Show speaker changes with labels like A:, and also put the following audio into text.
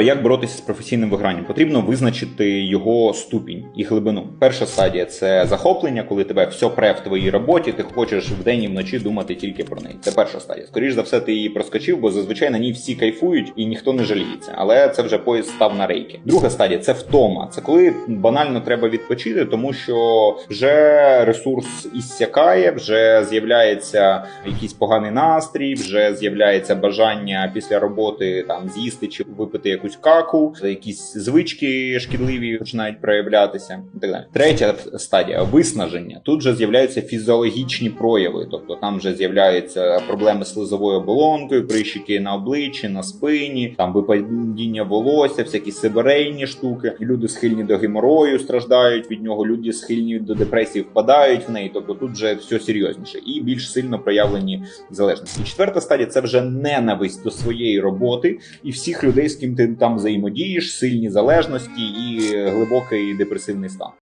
A: Як боротися з професійним вигранням? Потрібно визначити його ступінь і глибину. Перша стадія це захоплення, коли тебе все пре в твоїй роботі, ти хочеш вдень і вночі думати тільки про неї. Це перша стадія. Скоріше за все, ти її проскочив, бо зазвичай на ній всі кайфують і ніхто не жаліється. Але це вже поїзд став на рейки. Друга стадія це втома. Це коли банально треба відпочити, тому що вже ресурс іссякає, вже з'являється якийсь поганий настрій, вже з'являється бажання після роботи там з'їсти чи випити якусь каку, якісь звички шкідливі починають проявлятися і так далі. Третя стадія виснаження. Тут вже з'являються фізіологічні прояви, тобто там вже з'являються проблеми з слизовою оболонкою, прищики на обличчі, на спині, там випадіння волосся, всякі сибирейні штуки. Люди схильні до геморою, страждають від нього. Люди схильні до депресії, впадають в неї. Тобто тут вже все серйозніше і більш сильно проявлені залежності. І четверта стадія це вже ненависть до своєї роботи і всіх людей, з ким там взаємодієш, сильні залежності і глибокий депресивний стан.